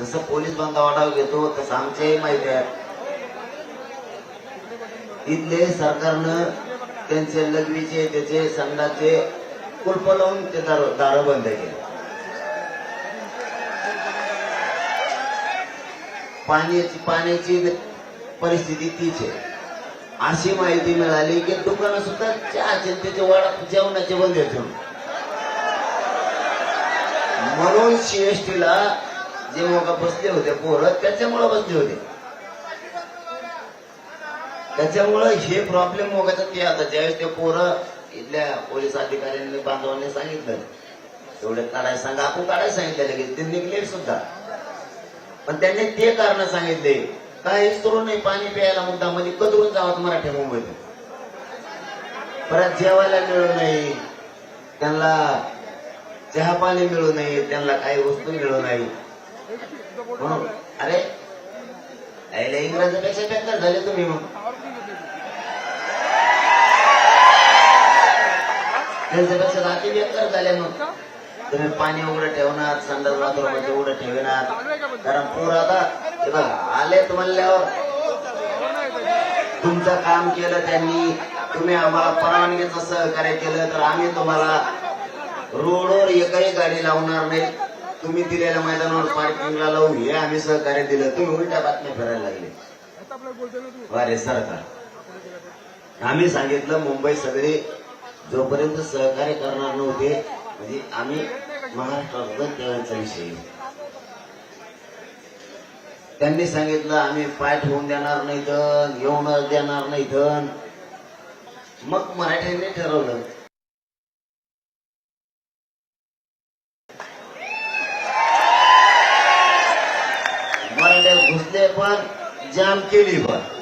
जसं पोलीस बंदा घेतो तसं आमच्याही माहिती आहे. इथले सरकारनं त्यांचे लघवीचे त्याचे संघाचे कुलप लावून ते दार दार बंद केले. पाण्याची पाण्याची परिस्थिती तीच आहे. अशी माहिती मिळाली की दुकानं सुद्धा चहाचे त्याचे वाढ जेवणाचे बंद येतो म्हणून. म्हणून सीएसटी ला जे लोक बसले होते पोरं त्याच्यामुळे बसले होते. त्याच्यामुळं हे प्रॉब्लेम वगैरे ते आता ज्यावेळेस ते पोरं इथल्या पोलीस अधिकाऱ्यांनी बांधवांनी सांगितलं. तेवढे काढायला सांगा आपण काढायला सांगितलं लगेच. ते निघले सुद्धा. पण त्यांनी ते कारण सांगितले काहीच करू नाही पाणी प्यायला मुद्दा म्हणजे कदरून जावत मराठी मुंबईत परत जेवायला मिळू नाही त्यांना चहा पाणी मिळू नये. त्यांना काही वस्तू मिळू नाही म्हणून अरे यायला इंग्रजापेक्षा झाले तुम्ही मग. त्यांच्यापेक्षा रात्री बेकार झाले मग. तुम्ही पाणी उघडं ठेवणार संडास बाथरूममध्ये उघडं ठेवणार. कारण पूर आता हे बघा आले म्हणल्यावर तुमचं काम केलं त्यांनी. तुम्ही आम्हाला परवानगीचं सहकार्य केलं तर आम्ही तुम्हाला रोडवर एकही गाडी लावणार नाही. तुम्ही दिलेल्या मैदानावर पार्किंगला लावू हे आम्ही सहकार्य दिलं. तुम्ही उलट्या बातम्या फिरायला लागले. वारे सरकार. आम्ही सांगितलं मुंबई सगळे जोपर्यंत सहकार्य करणार नव्हते म्हणजे आम्ही महाराष्ट्राचा त्यावेळेचा विषय. त्यांनी सांगितलं आम्ही पाय ठेवून देणार नाही धन येऊन देणार नाही धन मग मराठ्यांनी ठरवलं पण जाम केली पण.